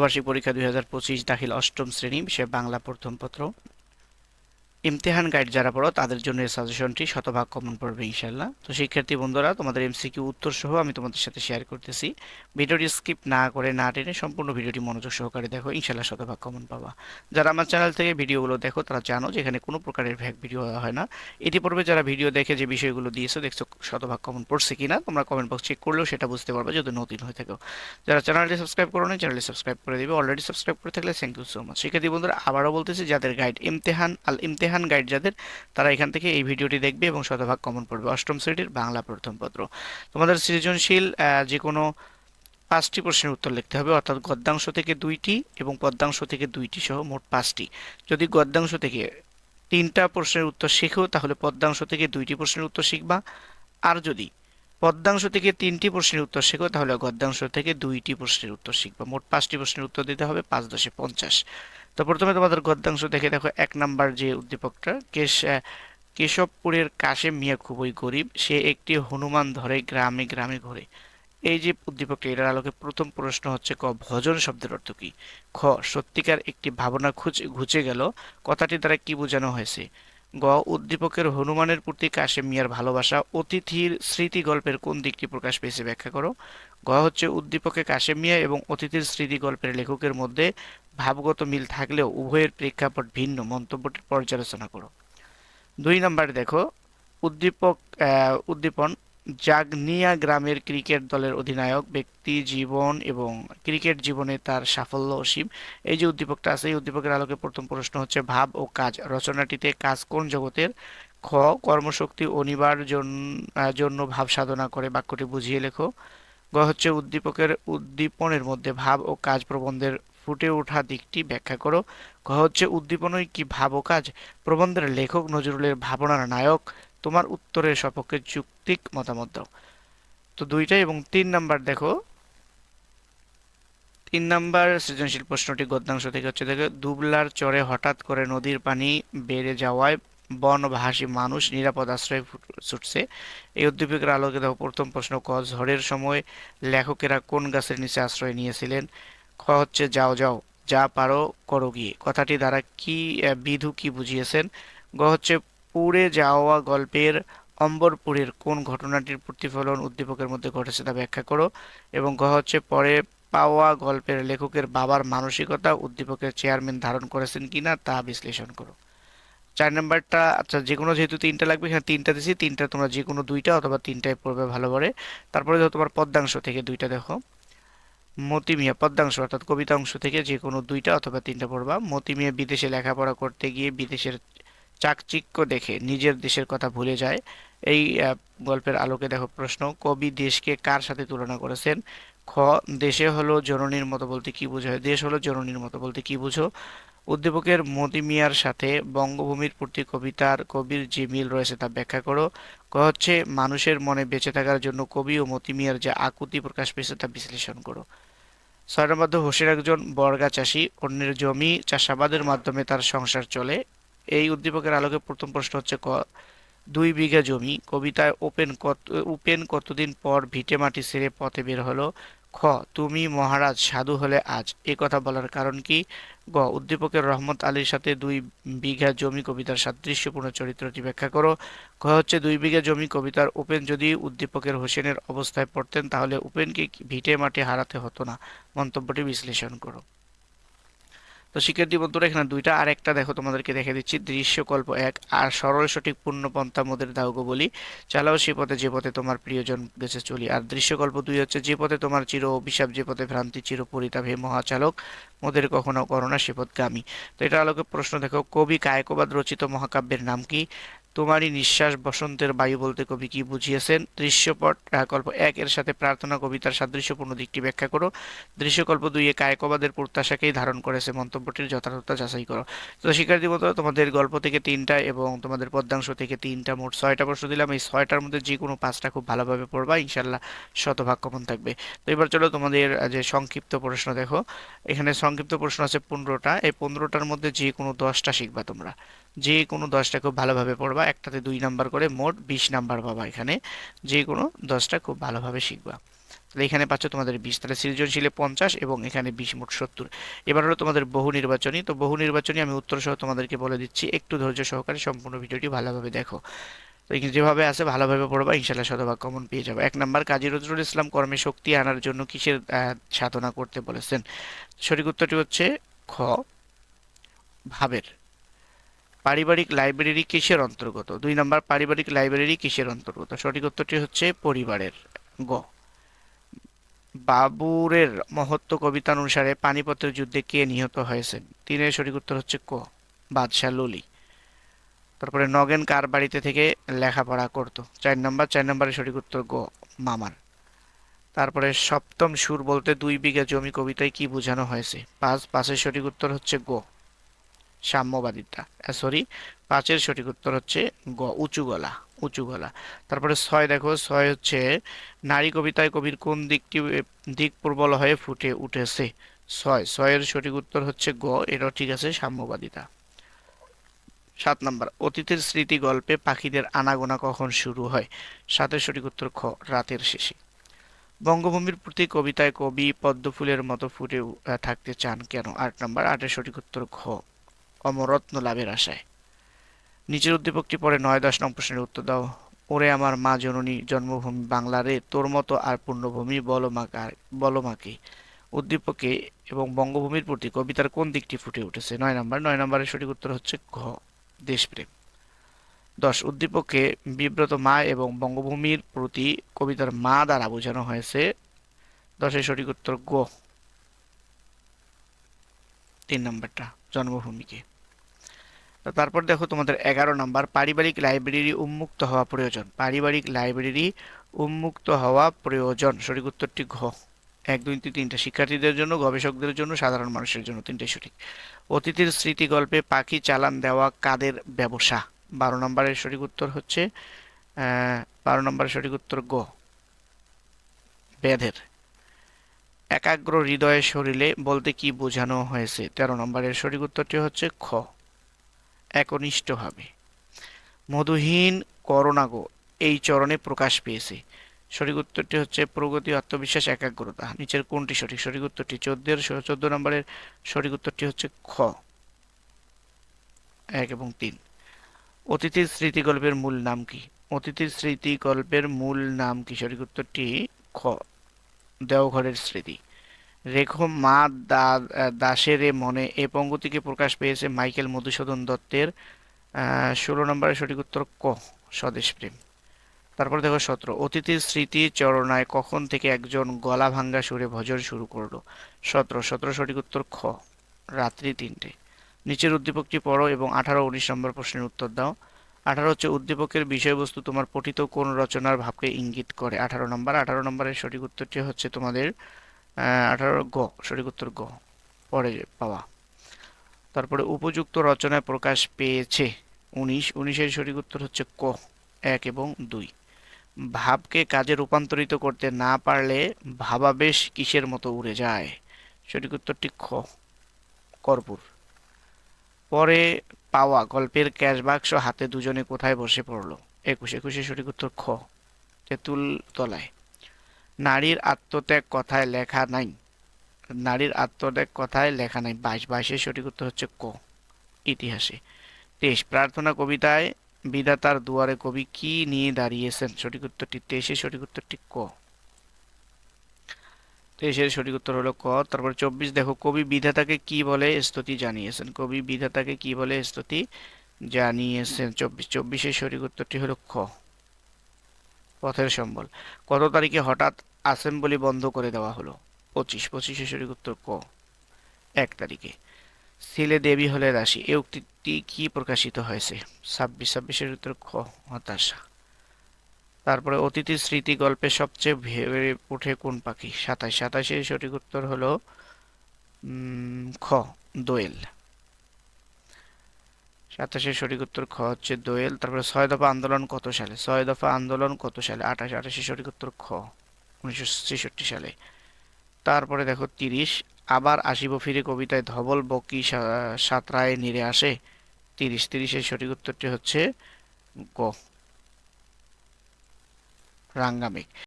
বার্ষিক পরীক্ষা দুই হাজার পঁচিশ দাখিল অষ্টম শ্রেণি সে বাংলা প্রথম পত্র। ইমতেহান গাইড যারা পড়ো, তাদের জন্য এই সাজেশনটি শতভাগ কমন পড়বে ইনশাল্লাহ তো শিক্ষার্থী বন্ধুরা, তোমাদের এমসিকিউ উত্তর সহ আমি তোমাদের সাথে শেয়ার করতেছি। ভিডিওটি স্কিপ না করে, না টেনে সম্পূর্ণ ভিডিওটি মনোযোগ সহকারে দেখো ইনশাল্লাহ শতভাগ কমন পাবা। যারা আমার চ্যানেল থেকে ভিডিওগুলো দেখো, তারা জানো যে এখানে কোনো প্রকারের ভ্যাক ভিডিও হয় না। এটি ইতিপূর্বে যারা ভিডিও দেখে যে বিষয়গুলো দিয়েছ, দেখছ শতভাগ কমন পড়ছে কিনা, তোমরা কমেন্ট বক্স চেক করলেও সেটা বুঝতে পারবে যদি নতুন হয়ে থাকো। যারা চ্যানেলটি সাবস্ক্রাইব করো না চ্যানেলটি সাবস্ক্রাইব করে দিবে। অলরেডি সাবস্ক্রাইব করে থাকলে থ্যাংক ইউ সো মাচ শিক্ষার্থী বন্ধুরা, আবারও বলতেছি, যাদের গাইড ইমতেহান আল ইমতেহান গাইড যাদের, তারা এখান থেকে এই ভিডিওটি দেখবে এবং শতভাগ কমন পড়বে। অষ্টম শ্রেণির বাংলা প্রথম পত্র। তোমাদের সৃজনশীল যে কোনো পাঁচটি প্রশ্নের উত্তর লিখতে হবে, অর্থাৎ গদ্যাংশ থেকে দুইটি এবং পদ্যাংশ থেকে দুইটি সহ মোট পাঁচটি। যদি গদ্যাংশ থেকে তিনটা প্রশ্নের উত্তর শেখো, তাহলে পদ্মাংশ থেকে দুইটি প্রশ্নের উত্তর শিখবা। আর যদি পদ্যাংশ থেকে তিনটি প্রশ্নের উত্তর শেখো, তাহলে গদ্যাংশ থেকে দুইটি প্রশ্নের উত্তর শিখবা। মোট পাঁচটি প্রশ্নের উত্তর দিতে হবে পাঁচ দশে পঞ্চাশ। তো প্রথমে তোমাদের গদ্যাংশ দেখে দেখো, এক নাম্বার যে উদ্দীপকটা, কেশ কেশবপুরের কাশেম মিয়া খুবই গরিব, সে একটি হনুমান ধরে গ্রামে গ্রামে ঘোরে। এই যে উদ্দীপকটি, এটার আলোকে প্রথম প্রশ্ন হচ্ছে ক, ভজন শব্দের অর্থ কি? খ, সত্যিকার একটি ভাবনা খুঁজে, ঘুচে গেল, কথাটি দ্বারা কি বোঝানো হয়েছে? গ, উদ্দীপকের হনুমানের প্রতি কাশেম মিয়ার ভালোবাসা, অতিথির স্মৃতি গল্পের কোন দিকটি প্রকাশ পেয়েছে ব্যাখ্যা করো। গ হচ্ছে উদ্দীপকে কাশেম মিয়া এবং অতিথির স্মৃতি গল্পের লেখকের মধ্যে ভাবগত মিল থাকলেও উভয়ের প্রেক্ষাপট ভিন্ন। মন্তব্যটির পর্যালোচনা করো। দুই নম্বর দেখো, উদ্দীপক উদ্দীপন জাগনিয়া গ্রামের ক্রিকেট দলের অধিনায়ক, ব্যক্তি, জীবন এবং ক্রিকেট জীবনে তার সাফল্য অসীম। এই যে উদ্দীপকটা আছে, এই উদ্দীপকের আলোকে প্রথম প্রশ্ন হচ্ছে ভাব ও কাজ। রচনাটিতে কাজ কোন জগতের? খ, কর্মশক্তি অনিবার জন্য ভাব সাধনা করে। বাক্যটি বুঝিয়ে লেখো। গ হচ্ছে উদ্দীপকের, উদ্দীপনের মধ্যে ভাব ও কাজ প্রবন্ধের ফুটে ওঠা দিকটি ব্যাখ্যা করো। গ হচ্ছে উদ্দীপনই কি ভাব ও কাজ? প্রবন্ধের লেখক নজরুলের ভাবনার নায়ক। তোমার উত্তরের সপক্ষে যুক্তিক মতামত দাও। তো দুইটা এবং তিন নাম্বার দেখো। তিন নাম্বার সৃজনশীল প্রশ্নটি গদ্যাংশ থেকে হচ্ছে দেখো। দুবলার চরে হঠাৎ করে নদীর পানি বেড়ে যাওয়ায় বনভাসী মানুষ নিরাপদ আশ্রয় ছুটছে। এই উদ্দীপকের আলোকে দেখো, প্রথম প্রশ্ন, ক, ঝড়ের সময় লেখকেরা কোন গাছের নিচে আশ্রয় নিয়েছিলেন? খ হচ্ছে, যাও যাও, যা পারো, করো গিয়ে। কথাটি দ্বারা কি বিধু কি বুঝিয়েছেন? গ হচ্ছে, পুড়ে যাওয়া গল্পের অম্বরপুরের কোন ঘটনাটির প্রতিফলন উদ্দীপকের মধ্যে ঘটেছে তা ব্যাখ্যা করো। এবং গ হচ্ছে, পরে পাওয়া গল্পের লেখকের বাবার মানসিকতা উদ্দীপকের চেয়ারম্যান ধারণ করেছেন কিনা তা বিশ্লেষণ করো। চার নাম্বারটা আচ্ছা যে কোনো যেহেতু তিনটা লাগবে, এখানে তিনটা দিছি, তিনটা তোমরা যে কোনো দুইটা অথবা তিনটায় পড়বে ভালো করে। তারপরে ধরো তোমার পদ্মাংশ থেকে দুইটা দেখো। মতিমিয়া, পদ্মাংশ অর্থাৎ কবিতা অংশ থেকে যে কোনো দুইটা অথবা তিনটা পড়বা। মতিমিয়া বিদেশে লেখাপড়া করতে গিয়ে বিদেশের চাকচিক্য দেখে নিজের দেশের কথা ভুলে যায়। এই গল্পের আলোকে দেখো প্রশ্ন, কবি দেশকে কার সাথে তুলনা করেছেন? খ, দেশে হলো জননীর মতো বলতে কি বোঝায়? দেশ হলো জননীর মতো বলতে কি বুঝো? উদ্দীপকের মতিমিয়ার সাথে বঙ্গভূমির প্রতি কবিতার কবির যে মিল রয়েছে তা ব্যাখ্যা করো। ক হচ্ছে, মানুষের মনে বেঁচে থাকার জন্য কবি ও মতিমিয়ার যে আকুতি প্রকাশ পেয়েছে তা বিশ্লেষণ করো। ছয় নম্বর হোসেন একজন বর্গা চাষি, অন্যের জমি চাষাবাদের মাধ্যমে তার সংসার চলে। এই উদ্দীপকের আলোকে প্রথম প্রশ্ন হচ্ছে ক, দুই বিঘা জমি, কবিতায় ওপেন কত উপেন কতদিন পর ভিটে মাটি ছেড়ে পথে বের হলো? খ, তুমি মহারাজ সাধু হলে আজ এ কথা বলার কারণ কি? গ, উদ্দীপকের রহমত আলীর সাথে দুই বিঘা জমি কবিতার সাদৃশ্যপূর্ণ চরিত্রটি ব্যাখ্যা করো। খ হচ্ছে, দুই বিঘা জমি কবিতার উপেন যদি উদ্দীপকের হোসেনের অবস্থায় পড়তেন, তাহলে উপেনকে ভিটে মাঠে হারাতে হতো না। মন্তব্যটি বিশ্লেষণ করো। তো শিক্ষার্থী বন্ধুরা, এখানে দুইটা আর একটা দেখো তোমাদেরকে দেখে দিচ্ছি। দৃশ্যকল্প এক আর সরল সঠিক পূর্ণ পন্থা মোদের দাউগ বলি। চালাও সে পথে, যে পথে তোমার প্রিয়জন গেছে চলি। আর দৃশ্যকল্প দুই হচ্ছে, যে পথে তোমার চির অভিশাপ, যে পথে ভ্রান্তি, চির পরিতাপ, হে মহাচালক, মোদের কখনো করোনা সে পথগামী। তো এটা আলোকে প্রশ্ন দেখো, কবি কায়কবাদ রচিত মহাকাব্যের নাম কি? তোমারই নিঃশ্বাস বসন্তের বায়ু বলতে কবি কি বুঝিয়েছেন? দৃশ্যপট কল্প এক, এর সাথে প্রার্থনা কবিতার সাদৃশ্যপূর্ণ দিকটি ব্যাখ্যা করো। দৃশ্যকল্প দুই, এ কায়কবাদের প্রত্যাশাকেই ধারণ করেছে মন্তব্যটির যথার্থতা যাচাই করো। তো শিক্ষার্থী মতো তোমাদের গল্প থেকে তিনটা এবং তোমাদের পদ্মাংশ থেকে তিনটা, মোট ছয়টা প্রশ্ন দিলাম। এই ছয়টার মধ্যে যে কোনো পাঁচটা খুব ভালোভাবে পড়বা ইনশাল্লাহ শতভাগ কমন থাকবে। তো এবার চলো তোমাদের যে সংক্ষিপ্ত প্রশ্ন দেখো। এখানে সংক্ষিপ্ত প্রশ্ন আছে পনেরোটা। এই পনেরোটার মধ্যে যে কোনো দশটা শিখবা তোমরা। যে কোনো দশটা খুব ভালোভাবে পড়বা, একটাতে দুই নাম্বার করে মোট বিশ নাম্বার পাবা এখানে যে কোনো দশটা খুব ভালোভাবে শিখবা। তাহলে এখানে পাচ্ছ তোমাদের বিশ, তাহলে সৃজনশীলে পঞ্চাশ এবং এখানে বিশ মোট সত্তর। এবার হলো তোমাদের বহু নির্বাচনী, তো বহু নির্বাচনী আমি উত্তর সহ তোমাদেরকে বলে দিচ্ছি, একটু ধৈর্য সহকারে সম্পূর্ণ ভিডিওটি ভালোভাবে দেখো। তো যেভাবে আছে ভালোভাবে পড়বা ইনশাল্লাহ শতভাগ কমন পেয়ে যাবে। এক নম্বর, কাজী নজরুল ইসলাম কর্মে শক্তি আনার জন্য কিসের সাধনা করতে বলেছেন? সঠিক উত্তরটি হচ্ছে খ, ভাবের। পারিবারিক লাইব্রেরি কিসের অন্তর্গত? দুই নম্বর, পারিবারিক লাইব্রেরি কিসের অন্তর্গত? সঠিক উত্তরটি হচ্ছে পরিবারের। গ। বাবুরের মহত্ব কবিতা অনুসারে পানিপথের যুদ্ধে কে নিহত হয়েছেন? তিনের সঠিক উত্তর হচ্ছে ক, বাদশাহ ললি। তারপরে নগেন কার বাড়িতে থেকে লেখাপড়া করত? চার নম্বর, চার নম্বরের সঠিক উত্তর গ, মামার। তারপরে সপ্তম সুর বলতে দুই বিঘা জমি কবিতায় কি বোঝানো হয়েছে? পাঁচ, পাঁচের সঠিক উত্তর হচ্ছে গ সাম্যবাদিতা সরি পাঁচের সঠিক উত্তর হচ্ছে গ, উঁচু গলা উঁচু গলা। তারপরে ছয়, দেখো, ছয় হচ্ছে নারী কবিতায় কবির কোন দিকটি দিক প্রবল হয়ে ফুটে উঠেছে? ছয়, ছয়ের সঠিক উত্তর হচ্ছে গ, এটাও ঠিক আছে সাম্যবাদিতা সাত নম্বর, অতীতের স্মৃতি গল্পে পাখিদের আনাগোনা কখন শুরু হয়? সাতের সঠিক উত্তর খ, রাতের শেষে। বঙ্গভূমির প্রতি কবিতায় কবি পদ্মফুলের মতো ফুটে থাকতে চান কেন? আট নম্বর, আটের সঠিক উত্তর খ। অমরত্ন লাভের আশায়। নিচের উদ্দীপকটি পরে নয় দশ নম্বর প্রশ্নের উত্তর দাও। ওরে আমার মা জননী, জন্মভূমি বাংলারে, তোর মতো আর পূর্ণভূমি বলমাকার বলমাকে উদ্দীপকে এবং বঙ্গভূমির প্রতি কবিতার কোন দিকটি ফুটে উঠেছে? নয় নম্বর, নয় নম্বরের সঠিক উত্তর হচ্ছে ঘ, দেশপ্রেম। দশ, উদ্দীপকে বিব্রত মা এবং বঙ্গভূমির প্রতি কবিতার মা দ্বারা বোঝানো হয়েছে। দশের সঠিক উত্তর গ তিন নম্বরটা, জন্মভূমিকে। তারপর দেখো তোমাদের এগারো নম্বর, পারিবারিক লাইব্রেরি উন্মুক্ত হওয়া প্রয়োজন। পারিবারিক লাইব্রেরি উন্মুক্ত হওয়া প্রয়োজন। সঠিক উত্তরটি ঘ। এক, দুই, তিন, তিনটা শিক্ষার্থীদের জন্য, গবেষকদের জন্য, সাধারণ মানুষের জন্য তিনটাই সঠিক। অতিথির স্মৃতি গল্পে পাখি চালান দেওয়া কাদের ব্যবসা? বারো নম্বরের সঠিক উত্তর হচ্ছে বারো নম্বরের সঠিক উত্তর গ বেদের। একাগ্র হৃদয়ে শরীরে বলতে কি বোঝানো হয়েছে? তেরো নম্বরের সঠিক উত্তরটি হচ্ছে খ। একনিষ্ঠভাবে। মধুহীন করোনাগো এই চরণে প্রকাশ পেয়েছে। সঠিক উত্তরটি হচ্ছে প্রগতি, আত্মবিশ্বাস, একাগ্রতা। নিচের কোনটি সঠিক? সঠিক উত্তরটি চোদ্দের চোদ্দ নম্বরের সঠিক উত্তরটি হচ্ছে খ। এক এবং তিন। অতিথির স্মৃতিগল্পের মূল নাম কি? অতিথির স্মৃতিগল্পের মূল নাম কি? সঠিক উত্তরটি খ। দেওঘরের স্মৃতি। রেখো মা দাসেরে মনে এ পঙ্গতিকে প্রকাশ পেয়েছে মাইকেল মধুসূদন দত্তের ষোলো নম্বরের সঠিক উত্তর ক স্বদেশপ্রেম তারপর দেখো সতেরো, অতিথির স্মৃতি চরণায় কখন থেকে একজন গলা ভাঙ্গা সুরে ভজন শুরু করল? সতেরো সতেরো সঠিক উত্তর খ, রাত্রি তিনটে। নিচের উদ্দীপকটি পড়ো এবং আঠারো উনিশ নম্বর প্রশ্নের উত্তর দাও। আঠারো হচ্ছে উদ্দীপকের বিষয়বস্তু তোমার পঠিত কোন রচনার ভাবকে ইঙ্গিত করে? আঠারো নম্বর, আঠারো নম্বরের সঠিক উত্তরটি হচ্ছে তোমাদের আঠারো গ, সঠিক উত্তর গ, পরে পাওয়া তারপরে উপযুক্ত রচনায় প্রকাশ পেয়েছে উনিশ, উনিশের সঠিক উত্তর হচ্ছে ক, এক এবং দুই। ভাবকে কাজে রূপান্তরিত করতে না পারলে ভাবাবেশ কিসের মতো উড়ে যায়? সঠিক উত্তরটি খ, কর্পূর। পরে পাওয়া গল্পের ক্যাশ বাক্স হাতে দুজনে কোথায় বসে পড়ল? একুশ একুশে সঠিক উত্তর খ তেঁতুল তলায় নারীর আত্মত্যাগ কথায় লেখা নাই। নারীর আত্মত্যাগ কথায় লেখা নাই। বাইশ বাইশের সঠিক উত্তর হচ্ছে ক, ইতিহাসে। তেইশ, প্রার্থনা কবিতায় বিধাতার দুয়ারে কবি কি নিয়ে দাঁড়িয়েছেন? সঠিক উত্তরটি তেইশের সঠিক উত্তরটি ক। তেইশের সঠিক উত্তর হলো ক, তারপর চব্বিশ, দেখো কবি বিধাতাকে কি বলে স্তুতি জানিয়েছেন? কবি বিধাতাকে কি বলে স্তুতি জানিয়েছেন? চব্বিশ, চব্বিশের সঠিক উত্তরটি হলো খ। পথের সম্বল। কত তারিখে হঠাৎ অ্যাসেম্বলি বন্ধ করে দেওয়া হলো? পঁচিশ, পঁচিশে সঠিক উত্তর ক? এক তারিখে। ছেলে দেবী হলে রাশি। এই উক্তিটি কি প্রকাশিত হয়েছে? ছাব্বিশ, ছাব্বিশের উত্তর খ, হতাশা। তারপরে অতিথি স্মৃতি গল্পে সবচেয়ে ভেবে ওঠে কোন পাখি? সাতাশ সাতাশের সঠিক উত্তর হলো খ, দোয়েল। সাতাশের সঠিক উত্তর খ হচ্ছে দোয়েল, তারপরে ছয় দফা আন্দোলন কত সালে? ছয় দফা আন্দোলন কত সালে? আঠাশ আঠাশের সঠিক উত্তর খ, উনিশশো ছেষট্টি সালে। তারপরে দেখো তিরিশ, আবার আসিব ফিরে কবিতায় ধবল, বকি সাঁতরায় নিরে আসে। তিরিশ তিরিশের সঠিক উত্তরটি হচ্ছে গ রাঙ্গামেঘ